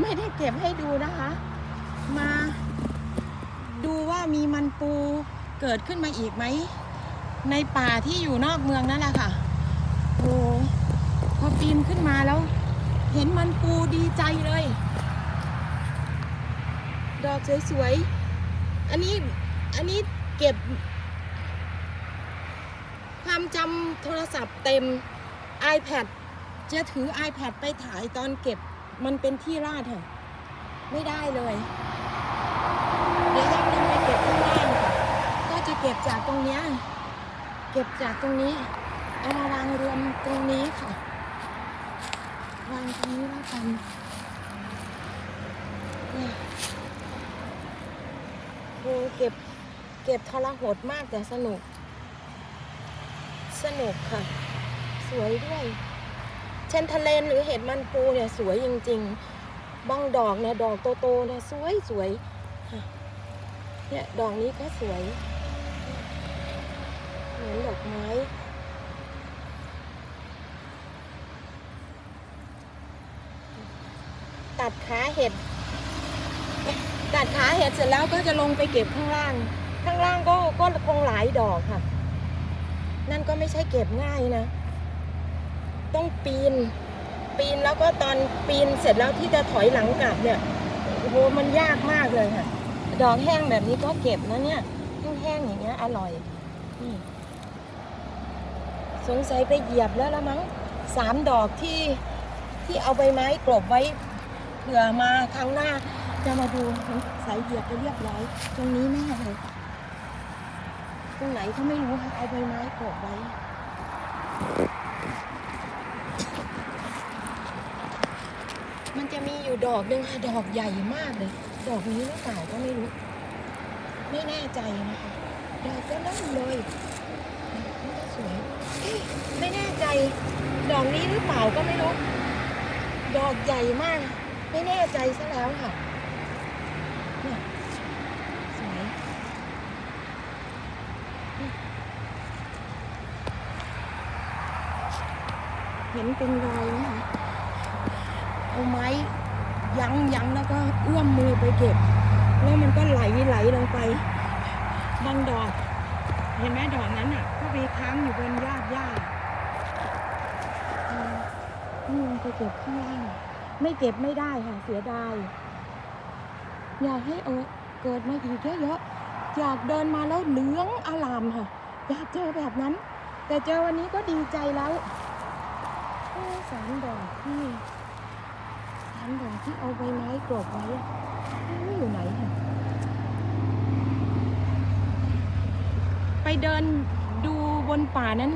ไม่ได้เก็บให้ดูนะคะ มาดูว่ามีมันปูเกิดขึ้นมาอีกไหม ในป่าที่อยู่นอกเมืองนั่นแหละค่ะโอ้พอปีนขึ้นมาแล้ว เห็นมันปูดีใจเลย ดอกสวยๆ อันนี้อันนี้เก็บ ความจำโทรศัพท์เต็ม iPad จะถือ iPad ไปถ่ายตอนเก็บ มันเป็นที่ราดค่ะ ไม่ได้เลยเดี๋ยวต้องลงไปเก็บข้างล่างค่ะก็จะเก็บจากตรงเนี้ยเก็บจากตรงนี้เอามาวางรวมตรงนี้ค่ะ วางตรงนี้แล้วกันโอ้เก็บเก็บทรหดมากแต่สนุก สนุกค่ะ สวยด้วย เช่นทะเลนหรือเห็ดมันปูเนี่ยสวยจริงๆบ้างดอกเนี่ยดอกโตๆเนี่ยสวยสวยเนี่ยดอกนี้ก็สวย เหมือนดอกไม้ตัดขาเห็ดตัดขาเห็ดเสร็จแล้วก็จะลงไปเก็บข้างล่าง ข้างล่างก็ก็คงหลายดอกค่ะ นั่นก็ไม่ใช่เก็บง่ายนะ ต้องปีน ปีนแล้วก็ตอนปีนเสร็จแล้วที่จะถอยหลังกลับเนี่ยโอ้โหมันยากมากเลยค่ะ ดอกแห้งแบบนี้ก็เก็บนะเนี่ยแห้งๆอย่างเงี้ยอร่อยนี่สงสัยไปเหยียบแล้วละมั้งสามดอกที่ที่เอาใบไม้กลบไว้เผื่อมาครั้งหน้า จะมาดูสายเหยียบไปเรียบร้อย ตรงนี้แน่เลย ตรงไหนเขาไม่รู้ค่ะเอาใบไม้กลบไว้ มันจะมีอยู่ ดอกหนึ่งค่ะดอกใหญ่มากเลย ดอกนี้หรือเปล่าก็ไม่รู้ ไม่แน่ใจนะคะดอกก็นั่นเลยนี่ก็สวยไม่แน่ใจ ดอกนี้หรือเปล่าก็ไม่รู้ ดอกใหญ่มาก ไม่แน่ใจซะแล้วค่ะเนี่ยสวยเห็นเป็นรอยไหมคะเอาไม้ ยั้งยั้งแล้วก็เอื้อมมือไปเก็บ แล้วมันก็ไหลไหลลงไปบางดอก เห็นไหมดอกนั้นอะ ก็ไปค้างอยู่บนหญ้าหญ้าอืมนี่ลงไปเก็บข้างล่างไม่เก็บไม่ได้ค่ะเสียดายอยากให้เออเกิดมาอีกเยอะๆอยากเดินมาแล้วเหลืองอลามค่ะ อยากเจอแบบนั้น แต่เจอวันนี้ก็ดีใจแล้วสามดอกที่ สามดอกที่เอาใบไม้กรบไว้อะไม่อยู่ไหนค่ะไปเดินดูบนป่านั้น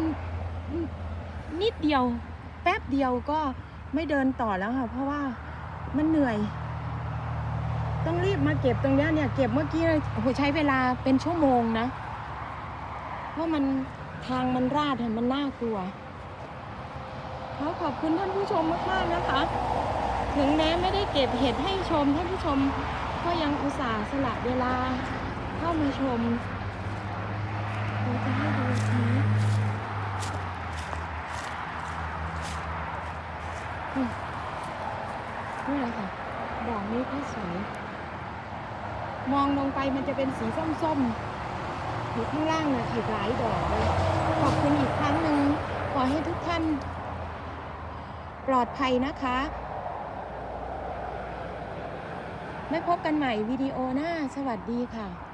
นิดเดียว แป๊บเดียวก็ไม่เดินต่อแล้วค่ะ เพราะว่ามันเหนื่อย ต้องรีบมาเก็บตรงนี้เนี่ยเก็บเมื่อกี้เลยโอ้โหใช้เวลาเป็นชั่วโมงนะเพราะมันทางมันราดค่ะมันน่ากลัวขอขอบคุณท่านผู้ชมมาก ๆ นะคะ ถึงแม้ไม่ได้เก็บเห็ดให้ชมท่านผู้ชมก็ยังอุตส่าห์สละเวลาเข้ามาชมเราจะให้ดูนี้นี่แหละค่ะดอกนี้ก็สวยมองลงไปมันจะเป็นสีส้มๆอยู่ข้างล่างเนี่ยอีกหลายดอกเลยขอบคุณอีกครั้งหนึ่งขอให้ทุกท่านปลอดภัยนะคะ ไม่พบกันใหม่วิดีโอหน้า สวัสดีค่ะ